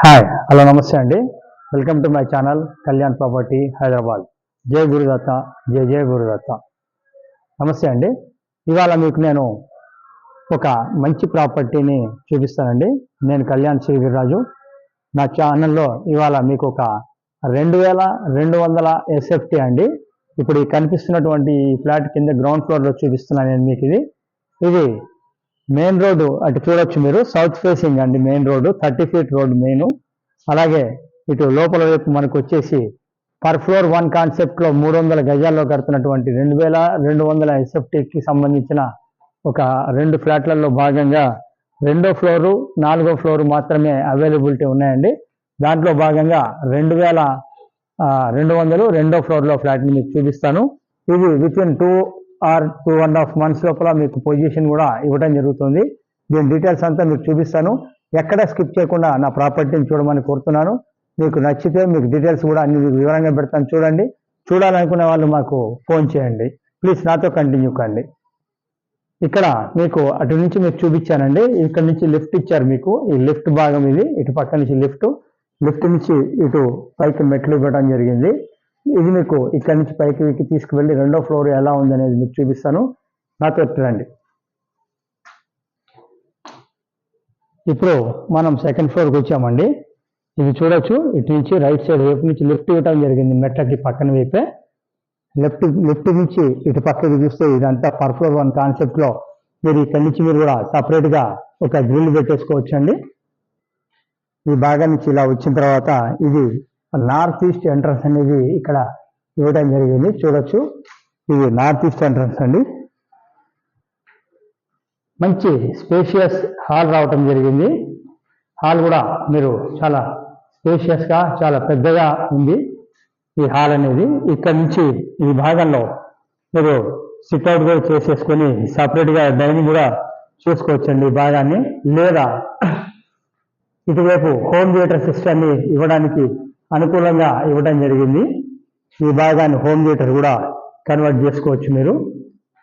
Hi hello నమస్తే అండి. Welcome to my channel Kalyan property Hyderabad జై గురుదత్త జై జయ గురుదత్త. నమస్తే అండి. ఇవాళ మీకు నేను ఒక మంచి ప్రాపర్టీని చూపిస్తానండి. నేను కళ్యాణ్ శ్రీగిరిరాజు నా ఛానల్లో ఇవాళ మీకు ఒక రెండు వేల రెండు వందల ఎస్ఎఫ్టీ అండి. ఇప్పుడు ఈ కనిపిస్తున్నటువంటి ఈ ఫ్లాట్ కింద గ్రౌండ్ ఫ్లోర్లో చూపిస్తున్నాను నేను మీకు ఇది. ఇది మెయిన్ రోడ్డు అటు చూడొచ్చు మీరు సౌత్ ఫేసింగ్ అండి main road thirty feet road main. అలాగే ఇటు లోపల వైపు మనకు వచ్చేసి పర్ ఫ్లోర్ వన్ కాన్సెప్ట్లో మూడు వందల గజాల్లో కడుతున్నటువంటి రెండు వేల రెండు వందల ఎస్ఎఫ్టీకి సంబంధించిన ఒక రెండు ఫ్లాట్లలో భాగంగా రెండో ఫ్లోరు నాలుగో ఫ్లోర్ మాత్రమే అవైలబిలిటీ ఉన్నాయండి. దాంట్లో భాగంగా రెండు వేల రెండు వందలు రెండో ఫ్లోర్లో ఫ్లాట్ని మీకు చూపిస్తాను. ఇది with in two or two and half months లోపల మీకు పొజిషన్ కూడా ఇవ్వడం జరుగుతుంది. దీని డీటెయిల్స్ అంతా మీకు చూపిస్తాను. ఎక్కడ స్కిప్ చేయకుండా నా ప్రాపర్టీని చూడమని కోరుతున్నాను. మీకు నచ్చితే మీకు డీటెయిల్స్ కూడా అన్ని మీకు వివరంగా పెడతాను. చూడండి. చూడాలనుకునే వాళ్ళు మాకు ఫోన్ చేయండి. ప్లీజ్ నాతో కంటిన్యూ కండి. ఇక్కడ మీకు అటు నుంచి మీకు చూపించానండి. ఇక్కడ నుంచి లిఫ్ట్ ఇచ్చారు మీకు. ఈ లిఫ్ట్ భాగం ఇది. ఇటు పక్క నుంచి లిఫ్ట్. లిఫ్ట్ నుంచి ఇటు పైకి మెట్లు ఇవ్వడం జరిగింది. ఇది మీకు ఇక్కడ నుంచి పైకి ఎక్కి తీసుకువెళ్ళి రెండో ఫ్లోర్ ఎలా ఉందనేది మీకు చూపిస్తాను. నాతో రండి. ఇప్పుడు మనం సెకండ్ ఫ్లోర్కి వచ్చామండి. ఇది చూడొచ్చు. ఇటు నుంచి రైట్ సైడ్ వైపు నుంచి లిఫ్ట్ ఇవ్వటం జరిగింది మెట్లకి పక్కన వైపే. లెఫ్ట్ లెఫ్ట్ నుంచి ఇటు పక్కకి చూస్తే ఇదంతా పర్ ఫ్లోర్ వన్ కాన్సెప్ట్లో మీరు ఇక్కడి నుంచి మీరు కూడా సపరేట్గా ఒక గ్రిల్ పెట్టేసుకోవచ్చండి. ఈ భాగం నుంచి ఇలా వచ్చిన తర్వాత ఇది నార్త్ ఈస్ట్ ఎంట్రన్స్ అనేది ఇక్కడ ఇవ్వడం జరిగింది. చూడొచ్చు. ఇది నార్త్ ఈస్ట్ ఎంట్రన్స్ అండి. మంచి స్పేషియస్ హాల్ రావటం జరిగింది. హాల్ కూడా మీరు చాలా స్పేషియస్గా చాలా పెద్దగా ఉంది ఈ హాల్ అనేది. ఇక్కడ నుంచి ఈ భాగంలో మీరు సిట్అవుట్ కూడా చేసేసుకొని సపరేట్గా డైనింగ్ కూడా చూసుకోవచ్చండి ఈ భాగాన్ని. లేదా ఇటువైపు హోమ్ థియేటర్ సిస్టమ్ని ఇవ్వడానికి అనుకూలంగా ఇవ్వడం జరిగింది. ఈ భాగాన్ని హోమ్ థియేటర్ కూడా కన్వర్ట్ చేసుకోవచ్చు మీరు.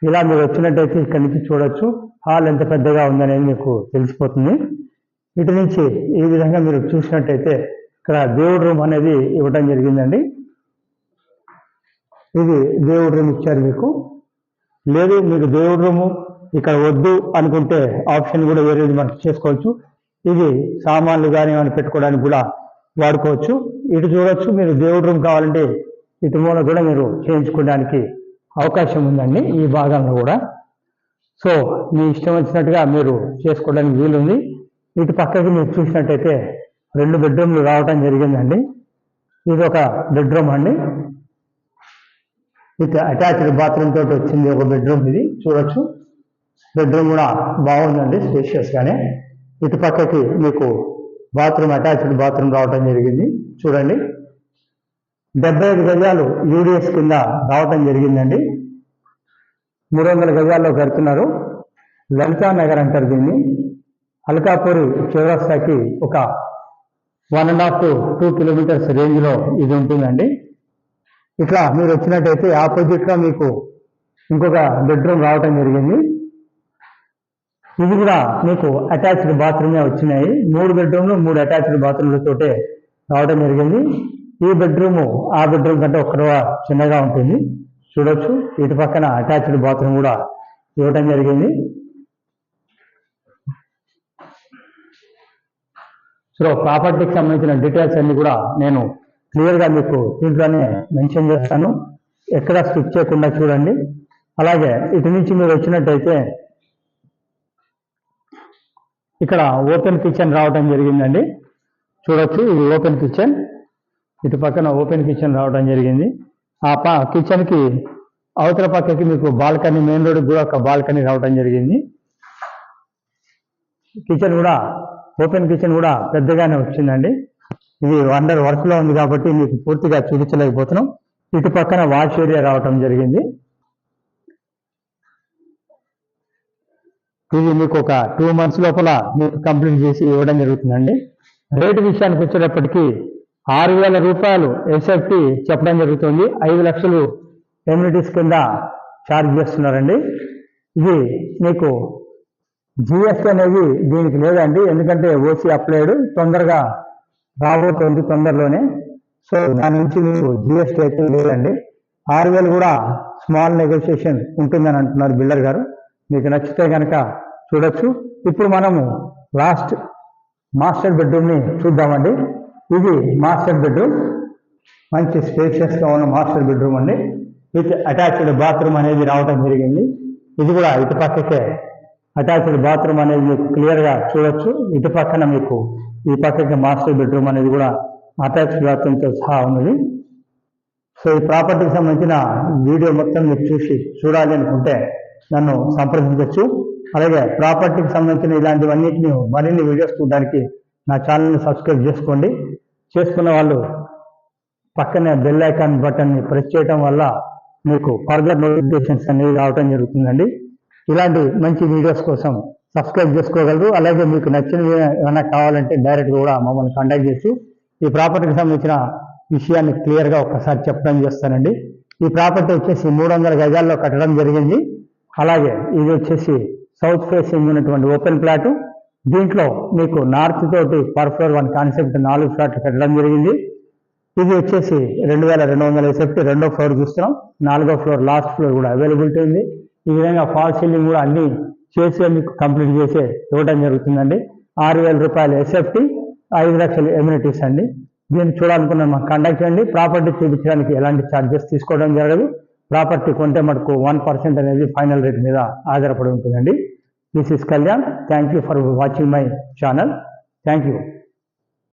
ఇలా మీరు వచ్చినట్టయితే ఇక్కడ నుంచి చూడొచ్చు. హాల్ ఎంత పెద్దగా ఉందనేది మీకు తెలిసిపోతుంది. ఇటు నుంచి ఈ విధంగా మీరు చూసినట్టయితే ఇక్కడ దేవుడు రూమ్ అనేది ఇవ్వడం జరిగిందండి. ఇది దేవుడు రూమ్ ఇచ్చారు మీకు. లేదు మీకు దేవుడు రూము ఇక్కడ వద్దు అనుకుంటే ఆప్షన్ కూడా వేరేది మనకు చేసుకోవచ్చు. ఇది సామాన్లు కానీ ఏమైనా పెట్టుకోవడానికి కూడా వాడుకోవచ్చు. ఇటు చూడొచ్చు మీరు దేవుడు రూమ్ కావాలంటే ఇటు మూల కూడా మీరు చేయించుకోవడానికి అవకాశం ఉందండి ఈ భాగంలో కూడా. సో మీ ఇష్టం వచ్చినట్టుగా మీరు చేసుకోవడానికి వీలుంది. ఇటు పక్కకి మీరు చూసినట్టయితే రెండు బెడ్రూమ్లు రావటం జరిగిందండి. ఇది ఒక బెడ్రూమ్ అండి. విత్ అటాచ్డ్ బాత్రూమ్ తోటి వచ్చింది ఒక బెడ్రూమ్ ఇది చూడొచ్చు. బెడ్రూమ్ కూడా బాగుందండి స్పేషియస్గానే. ఇటు పక్కకి మీకు బాత్రూమ్ అటాచ్డ్ బాత్రూమ్ రావటం జరిగింది. చూడండి. డెబ్బై ఐదు గజాలు యూడిఎస్ కింద రావటం జరిగిందండి. మూడు వందల గజాల్లో కడుతున్నారు. లలితా నగర్ అంటారు దీన్ని. అల్కాపూర్ చౌరస్తాకి ఒక one and half to two kilometres రేంజ్లో ఇది ఉంటుందండి. ఇట్లా మీరు వచ్చినట్టయితే ఆపోజిట్ మీకు ఇంకొక బెడ్రూమ్ రావటం జరిగింది. ఇది కూడా మీకు అటాచ్డ్ బాత్రూమే వచ్చినాయి. మూడు బెడ్రూమ్లు మూడు అటాచ్డ్ బాత్రూమ్లతోటే రావడం జరిగింది. ఈ బెడ్రూమ్ ఆ బెడ్రూమ్ కంటే ఒక్క చిన్నగా ఉంటుంది. చూడొచ్చు. ఇటు పక్కన అటాచ్డ్ బాత్రూమ్ కూడా ఇవ్వటం జరిగింది. సో ప్రాపర్టీకి సంబంధించిన డీటెయిల్స్ అన్ని కూడా నేను క్లియర్గా మీకు దీంట్లోనే మెన్షన్ చేస్తాను. ఎక్కడ స్కిప్ చేయకుండా చూడండి. అలాగే ఇటు నుంచి మీరు వచ్చినట్టయితే ఇక్కడ ఓపెన్ కిచెన్ రావడం జరిగిందండి. చూడొచ్చు ఇది ఓపెన్ కిచెన్. ఇటు పక్కన ఓపెన్ కిచెన్ రావడం జరిగింది. ఆ పా కిచెన్కి అవతల పక్కకి మీకు బాల్కనీ మెయిన్ రోడ్ కూడా ఒక బాల్కనీ రావడం జరిగింది. కిచెన్ కూడా ఓపెన్ కిచెన్ కూడా పెద్దగానే వచ్చిందండి. ఇది అండర్ వర్క్లో ఉంది కాబట్టి మీకు పూర్తిగా చూపించలేకపోతున్నాం. ఇటు పక్కన వాష్ ఏరియా రావటం జరిగింది. ఇది మీకు ఒక టూ మంత్స్ లోపల మీకు కంప్లీట్ చేసి ఇవ్వడం జరుగుతుందండి. రేటు విషయానికి వచ్చేటప్పటికి ఆరు వేల రూపాయలు ఎస్ఎఫ్టీ చెప్పడం జరుగుతుంది. ఐదు లక్షలు ఎమ్యూనిటీస్ కింద ఛార్జ్ చేస్తున్నారండి. ఇది మీకు జిఎస్టీ అనేది దీనికి లేదండి. ఎందుకంటే ఓసీ అప్లైడ్ తొందరగా రాబోతోంది తొందరలోనే. సో దాని నుంచి మీకు జిఎస్టీ అయితే లేదండి. ఆరు వేలు కూడా స్మాల్ నెగోషియేషన్ ఉంటుందని అంటున్నారు బిల్డర్ గారు. మీకు నచ్చితే కనుక చూడొచ్చు. ఇప్పుడు మనము లాస్ట్ మాస్టర్ బెడ్రూమ్ని చూద్దామండి. ఇది మాస్టర్ బెడ్రూమ్ మంచి స్పేషియస్గా ఉన్న మాస్టర్ బెడ్రూమ్ అండి. విత్ అటాచ్డ్ బాత్రూమ్ అనేది రావడం జరిగింది. ఇది కూడా ఇటు పక్కకే అటాచ్డ్ బాత్రూమ్ అనేది మీకు క్లియర్గా చూడొచ్చు. ఇటు పక్కన మీకు ఈ పక్కకి మాస్టర్ బెడ్రూమ్ అనేది కూడా అటాచ్డ్ బాత్రూమ్తో సహా ఉన్నది. సో ఈ ప్రాపర్టీకి సంబంధించిన వీడియో మొత్తం మీరు చూసి చూడాలి అనుకుంటే నన్ను సంప్రదించవచ్చు. అలాగే ప్రాపర్టీకి సంబంధించిన ఇలాంటివన్నిటిని మరిన్ని వీడియోస్ చూడడానికి నా ఛానల్ని సబ్స్క్రైబ్ చేసుకోండి. చేసుకున్న వాళ్ళు పక్కనే బెల్ ఐకాన్ బటన్ని ప్రెస్ చేయడం వల్ల మీకు ఫర్దర్ నోటిఫికేషన్స్ అనేవి రావడం జరుగుతుందండి. ఇలాంటి మంచి వీడియోస్ కోసం సబ్స్క్రైబ్ చేసుకోగలరు. అలాగే మీకు నచ్చినవి ఏమైనా కావాలంటే డైరెక్ట్గా కూడా మమ్మల్ని కాంటాక్ట్ చేసి ఈ ప్రాపర్టీకి సంబంధించిన విషయాన్ని క్లియర్గా ఒక్కసారి చెప్పడం చేస్తానండి. ఈ ప్రాపర్టీ వచ్చేసి మూడు వందల గజాల్లో కట్టడం జరిగింది. అలాగే ఇది వచ్చేసి సౌత్ ఫేసింగ్ ఉన్నటువంటి ఓపెన్ ప్లాట్ దీంట్లో మీకు నార్త్ తోటి పర్ ఫ్లోర్ వన్ కాన్సెప్ట్ నాలుగు ఫ్లాట్లు పెట్టడం జరిగింది. ఇది వచ్చేసి రెండు వేల రెండు వందల సెఫ్టీ రెండో ఫ్లోర్ చూస్తున్నాం. నాలుగో ఫ్లోర్ లాస్ట్ ఫ్లోర్ కూడా అవైలబిలిటీ ఉంది. ఈ విధంగా ఫాల్ సీలింగ్ కూడా అన్ని చేసి మీకు కంప్లీట్ చేసి ఇవ్వడం జరుగుతుందండి. ఆరు వేల రూపాయలు ఎస్ఎఫ్టీ ఐదు లక్షలు ఎమ్యూనిటీస్ అండి. దీన్ని చూడాలనుకున్న మాకు కండక్ట్ చేయండి ప్రాపర్టీ చూపించడానికి ఎలాంటి ఛార్జెస్ తీసుకోవడం జరగదు. ప్రాపర్టీ కొంటే మటుకు వన్ పర్సెంట్ అనేది ఫైనల్ రేట్ మీద ఆధారపడి ఉంటుందండి. This is Kalyan thank you for watching my channel thank you